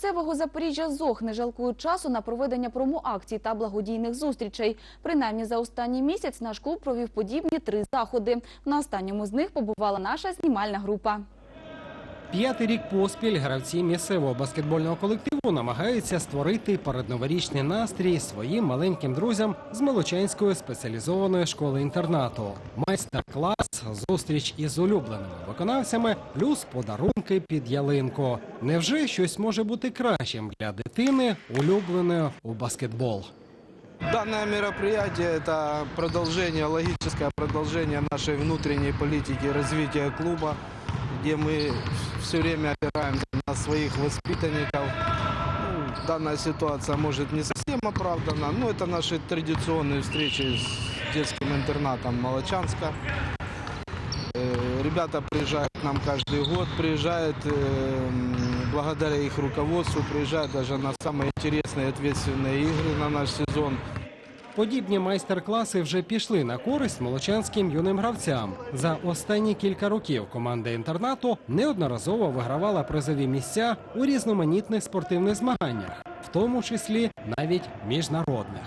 місцевого Запоріжжя зох не жалкують часу на проведення промоакцій та благодійних зустрічей. Принаймні за останній місяць наш клуб провів подібні три заходи. На останньому з них побувала наша знімальна група. П'ятий рік поспіль гравці місцевого баскетбольного колективу намагаються створити передноворічний настрій своїм маленьким друзям з Молочанської спеціалізованої школи-інтернату. Майстер-клас, зустріч із улюбленими виконавцями, плюс подарунки під ялинку. Невже щось може бути кращим для дитини, улюбленої у баскетбол? Данное мероприятие – это продолжение, логическое продолжение нашей внутренней политики развития клуба, где мы все время опираемся на своих воспитанников. Ну, данная ситуация может не совсем оправдана, но это наши традиционные встречи с детским интернатом Молочанска. Э, Ребята приезжают к нам каждый год, приезжают э, м, благодаря их руководству, приезжают даже на самые интересные и ответственные игры на наш сезон. Подібні майстер-класи вже пішли на користь молочанським юним гравцям. За останні кілька років команда інтернату неодноразово вигравала призові місця у різноманітних спортивних змаганнях, в тому числі навіть міжнародних.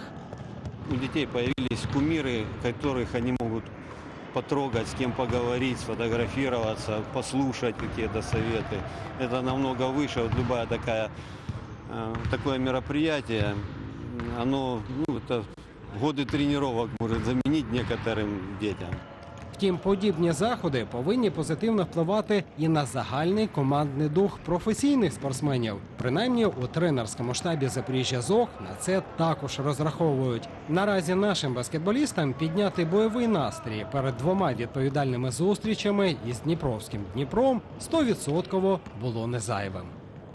У детей появились кумиры, которых они могут потрогать, с кем поговорить, сфотографироваться, послушать какие-то советы. Это намного выше. Вот любая такая, э, такое мероприятие, м, оно, ну, это годы тренировок может заменить некоторым детям. Втім, подібні заходи повинні позитивно впливати і на загальний командний дух професійних спортсменів. Принаймні у тренерському штабі Запоріжжя ЗОГ на це також розраховують. Наразі нашим баскетболістам підняти бойовий настрій перед двома відповідальними зустрічами із Дніпровським Дніпром 100% було не зайвим.